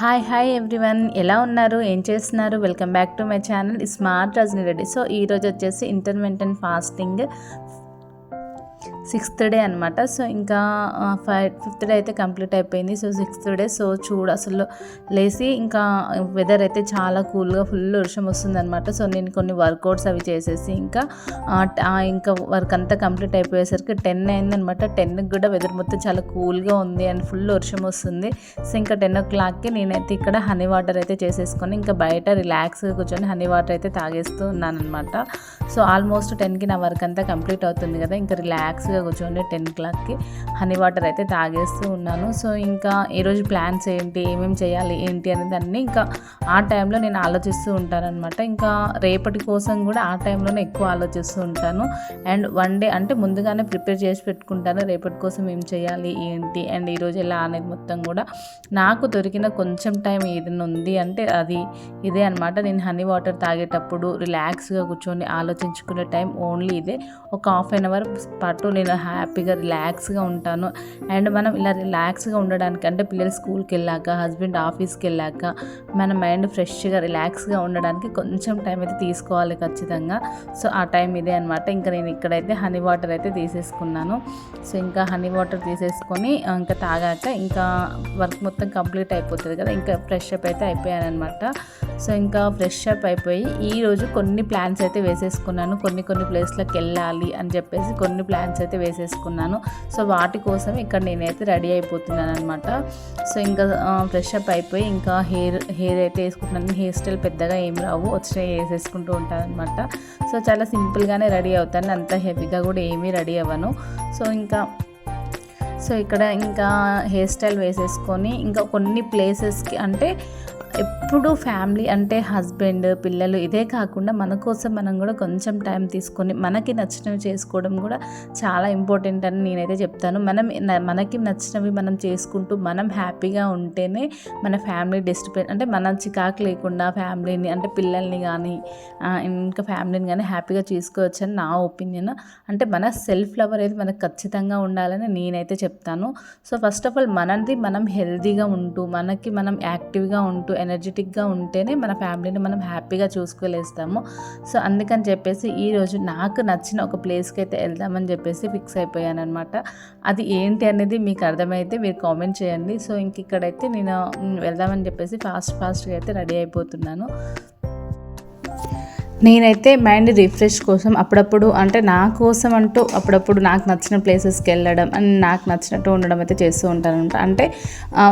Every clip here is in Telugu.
హాయ్ హాయ్ ఎవ్రీవన్ ఎలా ఉన్నారు? ఏం చేస్తున్నారు? Welcome back to my channel smart Rajani Reddy so ఈరోజు వచ్చేసి ఇంటర్మీడియట్ ఫాస్టింగ్ సిక్స్త్ డే అనమాట సో ఇంకా ఫైవ్ ఫిఫ్త్ డే అయితే కంప్లీట్ అయిపోయింది. సో సిక్స్త్ డే సో చూడు అసలు లేచి ఇంకా వెదర్ అయితే చాలా కూల్గా ఫుల్ వర్షం వస్తుంది అనమాట సో నేను కొన్ని వర్కౌట్స్ అవి చేసేసి ఇంకా ఇంకా వర్క్ అంతా కంప్లీట్ అయిపోయేసరికి టెన్ అయిందనమాట టెన్కి కూడా వెదర్ మొత్తం చాలా కూల్గా ఉంది అండ్ ఫుల్ వర్షం వస్తుంది. సో ఇంకా టెన్ ఓ క్లాక్కి నేనైతే ఇక్కడ హనీ వాటర్ అయితే చేసేసుకొని ఇంకా బయట రిలాక్స్గా కూర్చొని హనీ వాటర్ అయితే తాగేస్తూ ఉన్నాను అనమాట సో ఆల్మోస్ట్ టెన్కి నా వర్క్ అంతా కంప్లీట్ అవుతుంది కదా ఇంకా రిలాక్స్ రిలాక్స్గా కూర్చోండి టెన్ క్లాక్కి. హనీ వాటర్ అయితే తాగేస్తూ ఉన్నాను. సో ఇంకా ఈరోజు ప్లాన్స్ ఏంటి? ఏమేమి చేయాలి? ఏంటి? అనేది అన్నీ ఇంకా ఆ టైంలో నేను ఆలోచిస్తూ ఉంటానన్నమాట. ఇంకా రేపటి కోసం కూడా ఆ టైంలోనే ఎక్కువ ఆలోచిస్తూ ఉంటాను. అండ్ వన్ డే అంటే ముందుగానే ప్రిపేర్ చేసి పెట్టుకుంటాను. రేపటి కోసం ఏం చేయాలి? ఏంటి? అండ్ ఈరోజు ఎలా అనేది మొత్తం కూడా నాకు దొరికిన కొంచెం టైం ఏదైనా ఉంది అంటే అది ఇదే అనమాట నేను హనీ వాటర్ తాగేటప్పుడు రిలాక్స్గా కూర్చొని ఆలోచించుకునే టైం ఓన్లీ ఇదే. ఒక హాఫ్ అన్ అవర్ పాటు నేను హ్యాపీగా రిలాక్స్గా ఉంటాను. అండ్ మనం ఇలా రిలాక్స్గా ఉండడానికి అంటే పిల్లలు స్కూల్కి వెళ్ళాక హస్బెండ్ ఆఫీస్కి వెళ్ళాక మన మైండ్ ఫ్రెష్గా రిలాక్స్గా ఉండడానికి కొంచెం టైం అయితే తీసుకోవాలి ఖచ్చితంగా. సో ఆ టైం ఇదే అనమాట ఇంకా నేను ఇక్కడైతే హనీ వాటర్ అయితే తీసేసుకున్నాను. సో ఇంకా హనీ వాటర్ తీసేసుకొని ఇంకా తాగాక ఇంకా వర్క్ మొత్తం కంప్లీట్ అయిపోతుంది కదా ఇంకా ఫ్రెష్ అప్ అయితే అయిపోయాను అనమాట సో ఇంకా ఫ్రెష్ అప్ అయిపోయి ఈరోజు కొన్ని ప్లాన్స్ అయితే వేసేసుకున్నాను. కొన్ని కొన్ని ప్లేస్లకు వెళ్ళాలి అని చెప్పేసి కొన్ని ప్లాన్స్ అయితే వేసేసుకున్నాను. సో వాటి కోసం ఇక్కడ నేనైతే రెడీ అయిపోతున్నాను అనమాట సో ఇంకా ఫ్రెష్ అప్ అయిపోయి ఇంకా హెయిర్ హెయిర్ అయితే వేసుకుంటున్నాను. హెయిర్ స్టైల్ పెద్దగా ఏం రావు. వచ్చినాయి వేసేసుకుంటూ ఉంటాను అనమాట సో చాలా సింపుల్గానే రెడీ అవుతాను. అంత హెవీగా కూడా ఏమీ రెడీ అవ్వను. సో ఇంకా సో ఇక్కడ ఇంకా హెయిర్ స్టైల్ వేసేసుకొని ఇంకా కొన్ని ప్లేసెస్కి అంటే ఎప్పుడు ఫ్యామిలీ అంటే హస్బెండ్ పిల్లలు ఇదే కాకుండా మన కోసం మనం కూడా కొంచెం టైం తీసుకొని మనకి నచ్చినవి చేసుకోవడం కూడా చాలా ఇంపార్టెంట్ అని నేనైతే చెప్తాను. మనం మనకి నచ్చినవి మనం చేసుకుంటూ మనం హ్యాపీగా ఉంటేనే మన ఫ్యామిలీ డిస్టర్బెన్ అంటే మన చికాకు లేకుండా ఫ్యామిలీని అంటే పిల్లల్ని కానీ ఇంకా ఫ్యామిలీని కానీ హ్యాపీగా చేసుకోవచ్చు అని నా ఒపీనియన్. అంటే మన సెల్ఫ్ లవర్ అనేది మనకు ఖచ్చితంగా ఉండాలని నేనైతే చెప్తాను. సో ఫస్ట్ ఆఫ్ ఆల్ మనది మనం హెల్తీగా ఉంటూ మనకి మనం యాక్టివ్గా ఉంటూ ఎనర్జెటిక్గా ఉంటేనే మన ఫ్యామిలీని మనం హ్యాపీగా చూసుకోలేస్తాము. సో అందుకని చెప్పేసి ఈరోజు నాకు నచ్చిన ఒక ప్లేస్కి అయితే వెళ్దామని చెప్పేసి ఫిక్స్ అయిపోయాను అనమాట అది ఏంటి అనేది మీకు అర్థమైతే మీరు కామెంట్ చేయండి. సో ఇంక ఇక్కడైతే నేను వెళ్దామని చెప్పేసి ఫాస్ట్ ఫాస్ట్గా అయితే రెడీ అయిపోతున్నాను. నేనైతే మైండ్ రిఫ్రెష్ కోసం అప్పుడప్పుడు అంటే నా కోసం అంటూ అప్పుడప్పుడు నాకు నచ్చిన ప్లేసెస్కి వెళ్ళడం అండ్ నాకు నచ్చినట్టు ఉండడం అయితే చేస్తూ ఉంటాను అనమాట అంటే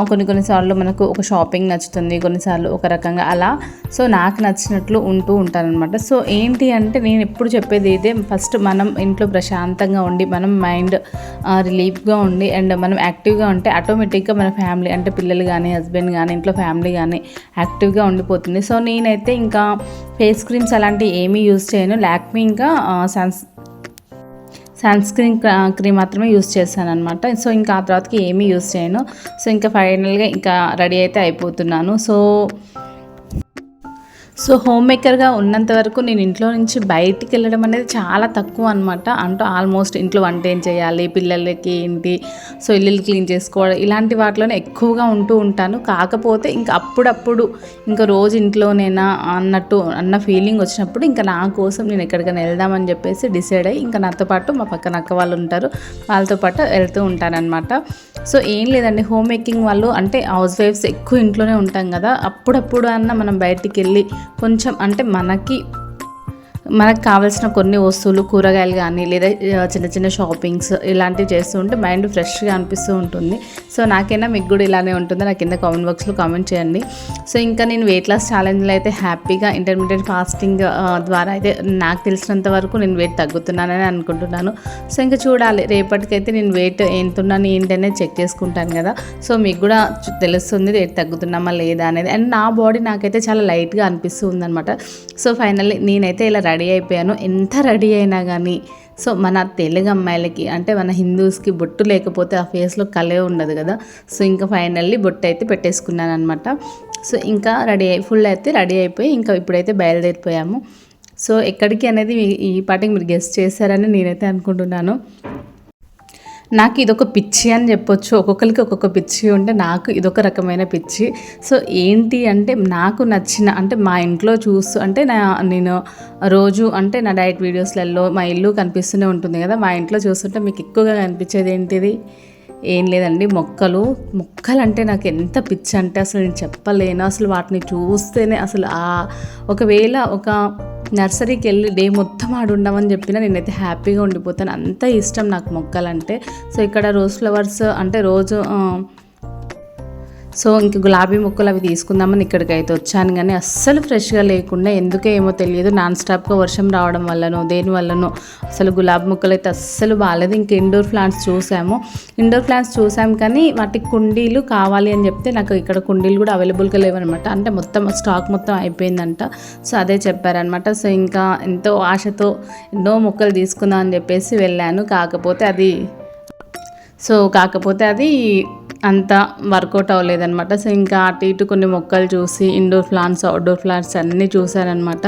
కొన్ని కొన్నిసార్లు మనకు ఒక షాపింగ్ నచ్చుతుంది కొన్నిసార్లు ఒక రకంగా అలా. సో నాకు నచ్చినట్లు ఉంటూ ఉంటానన్నమాట. సో ఏంటి అంటే నేను ఎప్పుడు చెప్పేది ఇదే. ఫస్ట్ మనం ఇంట్లో ప్రశాంతంగా ఉండి మనం మైండ్ రిలీఫ్గా ఉండి అండ్ మనం యాక్టివ్గా ఉంటే ఆటోమేటిక్గా మన ఫ్యామిలీ అంటే పిల్లలు కానీ హస్బెండ్ కానీ ఇంట్లో ఫ్యామిలీ కానీ యాక్టివ్గా ఉండిపోతుంది. సో నేనైతే ఇంకా ఫేస్ క్రీమ్స్ అలాంటి అలాంటివి ఏమీ యూజ్ చేయను. లాక్మీ ఇంకా సన్స్ సన్ స్క్రీన్ క్రీమ్ మాత్రమే యూస్ చేశాను అనమాట సో ఇంకా ఆ తర్వాతకి ఏమీ యూస్ చేయను. సో ఇంకా ఫైనల్గా ఇంకా రెడీ అయితే అయిపోతున్నాను. సో సో హోమ్ మేకర్గా ఉన్నంత వరకు నేను ఇంట్లో నుంచి బయటికి వెళ్ళడం అనేది చాలా తక్కువ అనమాట అంటే ఆల్మోస్ట్ ఇంట్లో వంట ఏం చేయాలి పిల్లలకి ఏంటి సో ఇల్లు క్లీన్ చేసుకోవడం ఇలాంటి వాటిలోనే ఎక్కువగా ఉంటూ ఉంటాను. కాకపోతే ఇంకా అప్పుడప్పుడు ఇంకా రోజు ఇంట్లోనేనా అన్నట్టు అన్న ఫీలింగ్ వచ్చినప్పుడు ఇంకా నా కోసం నేను ఎక్కడికైనా వెళ్దామని చెప్పేసి డిసైడ్ అయ్యి ఇంకా నాతో పాటు మా పక్కన అక్క వాళ్ళు ఉంటారు. వాళ్ళతో పాటు వెళ్తూ ఉంటానన్నమాట. సో ఏం లేదండి హోమ్ మేకింగ్ వాళ్ళు అంటే హౌస్ వైఫ్స్ ఎక్కువ ఇంట్లోనే ఉంటాం కదా. అప్పుడప్పుడు అన్న మనం బయటికి వెళ్ళి కొంచెం అంటే మనకి మనకు కావాల్సిన కొన్ని వస్తువులు కూరగాయలు కానీ లేదా చిన్న చిన్న షాపింగ్స్ ఇలాంటివి చేస్తూ ఉంటే మైండ్ ఫ్రెష్గా అనిపిస్తూ ఉంటుంది. సో నాకైనా మీకు కూడా ఇలానే ఉంటుందో. నా కింద కామెంట్ బాక్స్లో కామెంట్ చేయండి. సో ఇంకా నేను వెయిట్ లాస్ ఛాలెంజ్లో అయితే హ్యాపీగా ఇంటర్మీడియట్ ఫాస్టింగ్ ద్వారా అయితే నాకు తెలిసినంత వరకు నేను వెయిట్ తగ్గుతున్నానని అనుకుంటున్నాను. సో ఇంకా చూడాలి. రేపటికైతే నేను వెయిట్ ఎంతున్నాను ఏంటి అనేది చెక్ చేసుకుంటాను కదా. సో మీకు కూడా తెలుస్తుంది వెయిట్ తగ్గుతున్నామా లేదా అనేది. అండ్ నా బాడీ నాకైతే చాలా లైట్గా అనిపిస్తుంది అనమాట సో ఫైనల్లీ నేనైతే ఇలా రెడీ అయిపోయాను. ఎంత రెడీ అయినా కానీ సో మన తెలుగు అమ్మాయిలకి అంటే మన హిందూస్కి బొట్టు లేకపోతే ఆ ఫేస్లో కలే ఉండదు కదా. సో ఇంకా ఫైనల్లీ బొట్టు అయితే పెట్టేసుకున్నాను అనమాట సో ఇంకా రెడీ అయి ఫుల్ అయితే రెడీ అయిపోయి ఇంకా ఇప్పుడైతే బయలుదేరిపోయాము. సో ఎక్కడికి అనేది ఈ పాటికి మీరు గెస్ట్ చేశారని నేనైతే అనుకుంటున్నాను. నాకు ఇదొక పిచ్చి అని చెప్పొచ్చు. ఒక్కొక్కరికి ఒక్కొక్క పిచ్చి ఉంటే నాకు ఇదొక రకమైన పిచ్చి. సో ఏంటి అంటే నాకు నచ్చిన అంటే మా ఇంట్లో చూస్తూ అంటే నా నేను రోజు అంటే నా డైట్ వీడియోస్లలో మా ఇల్లు కనిపిస్తూనే ఉంటుంది కదా మా ఇంట్లో చూస్తుంటే మీకు ఎక్కువగా కనిపించేది ఏంటిది? ఏం లేదండి మొక్కలు. మొక్కలు అంటే నాకు ఎంత పిచ్చి అంటే అసలు నేను చెప్పలేను. అసలు వాటిని చూస్తేనే అసలు ఆ ఒకవేళ ఒక నర్సరీకి వెళ్ళి డే మొత్తం ఆడు ఉండమని చెప్పినా నేనైతే హ్యాపీగా ఉండిపోతాను. అంత ఇష్టం నాకు మొక్కలంటే. సో ఇక్కడ రోజ్ ఫ్లవర్స్ అంటే రోజు సో ఇంక గులాబీ మొక్కలు అవి తీసుకుందామని ఇక్కడికి అయితే వచ్చాను. కానీ అస్సలు ఫ్రెష్గా లేకుండా ఎందుకే ఏమో తెలియదు. నాన్ స్టాప్గా వర్షం రావడం వల్లనో దేని వల్లనో అసలు గులాబీ మొక్కలు అయితే అస్సలు బాగాలేదు. ఇంక ఇండోర్ ప్లాంట్స్ చూసాము. ఇండోర్ ప్లాంట్స్ చూసాము కానీ వాటికి కుండీలు కావాలి అని చెప్తే నాకు ఇక్కడ కుండీలు కూడా అవైలబుల్గా లేవనమాట. అంటే మొత్తం స్టాక్ మొత్తం అయిపోయిందంట. సో అదే చెప్పారనమాట. సో ఇంకా ఎంతో ఆశతో ఎన్నో మొక్కలు తీసుకుందాం అని చెప్పేసి వెళ్ళాను. కాకపోతే అది సో కాకపోతే అది అంత వర్కౌట్ అవ్వలేదన్నమాట. సో ఇంకా అటు ఇటు కొన్ని మొక్కలు చూసి ఇండోర్ ప్లాంట్స్ అవుట్డోర్ ప్లాంట్స్ అన్నీ చూశానమాట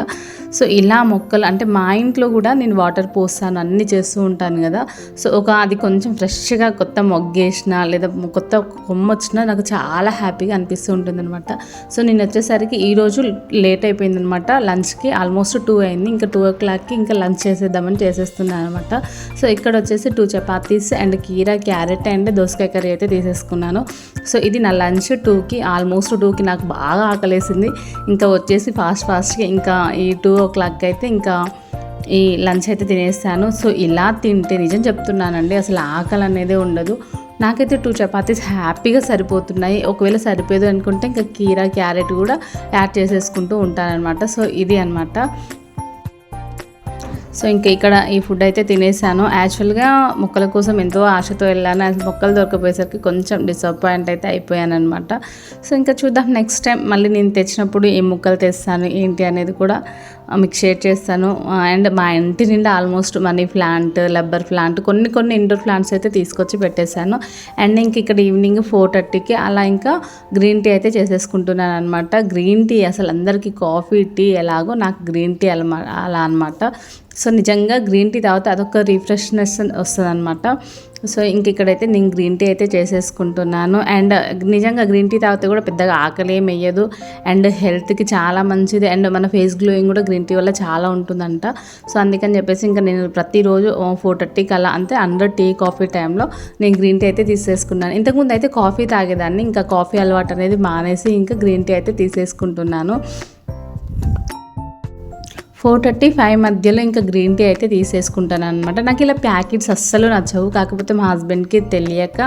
సో ఇలా మొక్కలు అంటే మా ఇంట్లో కూడా నేను వాటర్ పోస్తాను అన్నీ చేస్తూ ఉంటాను కదా. సో ఒక అది కొంచెం ఫ్రెష్గా కొత్త మొగ్గేసిన లేదా కొత్త కొమ్మ వచ్చినా నాకు చాలా హ్యాపీగా అనిపిస్తూ ఉంటుందన్నమాట. సో నేను వచ్చేసరికి ఈరోజు లేట్ అయిపోయిందనమాట లంచ్కి ఆల్మోస్ట్ టూ అయింది. ఇంకా టూ ఓ క్లాక్కి ఇంకా లంచ్ చేసేద్దామని చేసేస్తున్నాను అనమాట సో ఇక్కడ వచ్చేసి టూ చపాతీస్ అండ్ కీరా క్యారెట్ అండ్ దోసకాయ కర్రీ అయితే తీసేసుకున్నాను. సో ఇది నా లంచ్ టూకి ఆల్మోస్ట్ టూకి నాకు బాగా ఆకలేసింది. ఇంకా వచ్చేసి ఫాస్ట్ ఫాస్ట్గా ఇంకా ఈ టూ ఓ క్లాక్ అయితే ఇంకా ఈ లంచ్ అయితే తినేస్తాను సో ఇలా తింటే నిజం చెప్తున్నానండి అసలు ఆకలి అనేది ఉండదు. నాకైతే టూ చపాతీస్ హ్యాపీగా సరిపోతున్నాయి. ఒకవేళ సరిపోదు అనుకుంటే ఇంకా కీరా క్యారెట్ కూడా యాడ్ చేసేసుకుంటూ ఉంటానన్నమాట. సో ఇది అన్నమాట. సో ఇంకా ఇక్కడ ఈ ఫుడ్ అయితే తినేసాను. యాక్చువల్గా మొక్కల కోసం ఎంతో ఆశతో వెళ్ళాను. మొక్కలు దొరకపోయేసరికి కొంచెం డిసప్పాయింట్ అయితే అయిపోయాను అనమాట సో ఇంకా చూద్దాం నెక్స్ట్ టైం మళ్ళీ నేను తెచ్చినప్పుడు ఏ మొక్కలు తెస్తాను ఏంటి అనేది కూడా మీకు షేర్ చేస్తాను. అండ్ మా ఇంటి నిండా almost money plant rubber plant కొన్ని కొన్ని ఇండోర్ ప్లాంట్స్ అయితే తీసుకొచ్చి పెట్టేశాను. అండ్ ఇంక ఇక్కడ ఈవినింగ్ ఫోర్ థర్టీకి అలా ఇంకా గ్రీన్ టీ అయితే చేసేసుకుంటున్నాను అనమాట గ్రీన్ టీ అసలు అందరికీ కాఫీ టీ ఎలాగో నాకు గ్రీన్ టీ అలా అలా అనమాట సో నిజంగా గ్రీన్ టీ తాగితే అదొక రిఫ్రెష్నెస్ వస్తుంది అనమాట సో ఇంక ఇక్కడైతే నేను గ్రీన్ టీ అయితే చేసేసుకుంటున్నాను. అండ్ నిజంగా గ్రీన్ టీ తాగితే కూడా పెద్దగా ఆకలి ఏం వేయదు అండ్ హెల్త్కి చాలా మంచిది. అండ్ మన ఫేస్ గ్లోయింగ్ కూడా గ్రీన్ టీ వల్ల చాలా ఉంటుందంట. సో అందుకని చెప్పేసి ఇంకా నేను ప్రతిరోజు ఫోర్ థర్టీకి అలా అంతే అండర్ టీ కాఫీ టైంలో నేను గ్రీన్ టీ అయితే తీసేసుకున్నాను. ఇంతకుముందు అయితే కాఫీ తాగేదాన్ని. ఇంకా కాఫీ అలవాటు అనేది మానేసి ఇంకా గ్రీన్ టీ అయితే తీసేసుకుంటున్నాను. ఫోర్ థర్టీ ఫైవ్ మధ్యలో ఇంకా గ్రీన్ టీ అయితే తీసేసుకుంటాను అనమాట నాకు ఇలా ప్యాకెట్స్ అస్సలు నచ్చవు. కాకపోతే మా హస్బెండ్కి తెలియక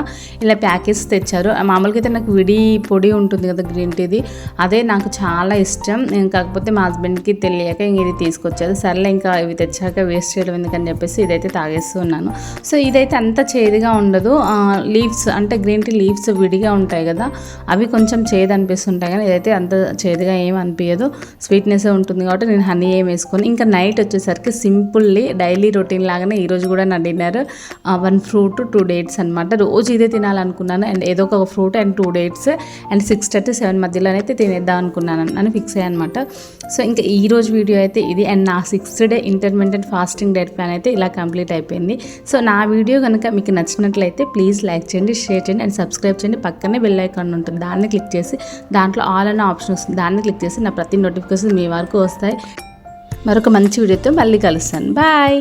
ఇలా ప్యాకెట్స్ తెచ్చారు. మామూలుగా అయితే నాకు విడి పొడి ఉంటుంది కదా గ్రీన్ టీది. అదే నాకు చాలా ఇష్టం. కాకపోతే మా హస్బెండ్కి తెలియక ఇంక ఇది తీసుకొచ్చారు. సర్లే ఇంకా ఇవి తెచ్చాక వేస్ట్ చేయడం ఎందుకని చెప్పేసి ఇదైతే తాగేస్తున్నాను సో ఇదైతే అంత చేదుగా ఉండదు. లీవ్స్ అంటే గ్రీన్ టీ లీవ్స్ విడిగా ఉంటాయి కదా అవి కొంచెం చేదు అనిపిస్తుంటాయి కానీ ఇదైతే అంత చేదుగా ఏం అనిపించదు స్వీట్నెస్ ఉంటుంది కాబట్టి నేను హనీ ఏం చేసుకొని ఇంకా నైట్ వచ్చేసరికి సింపుల్లీ డైలీ రొటీన్ లాగానే ఈరోజు కూడా నా dinner one fruit two dates అనమాట రోజు ఇదే తినాలనుకున్నాను అండ్ ఏదో ఒక fruit and two dates and six thirty seven మధ్యలో అయితే తినేద్దాం అనుకున్నాను అని ఫిక్స్ అయ్యాను అనమాట సో ఇంకా ఈ రోజు వీడియో అయితే ఇది అండ్ నా sixth day intermediate fasting diet plan అయితే ఇలా కంప్లీట్ అయిపోయింది. సో నా వీడియో కనుక మీకు నచ్చినట్లయితే ప్లీజ్ లైక్ చేయండి షేర్ చేయండి అండ్ సబ్స్క్రైబ్ చేయండి. పక్కనే బెల్ ఐకాన్ ఉంటుంది దాన్ని క్లిక్ చేసి దాంట్లో ఆల్ అనే ఆప్షన్ వస్తుంది దాన్ని క్లిక్ చేసి నా ప్రతి నోటిఫికేషన్ మీ వరకు వస్తాయి. మరొక మంచి వీడియోతో మళ్ళీ కలుస్తాను. బాయ్.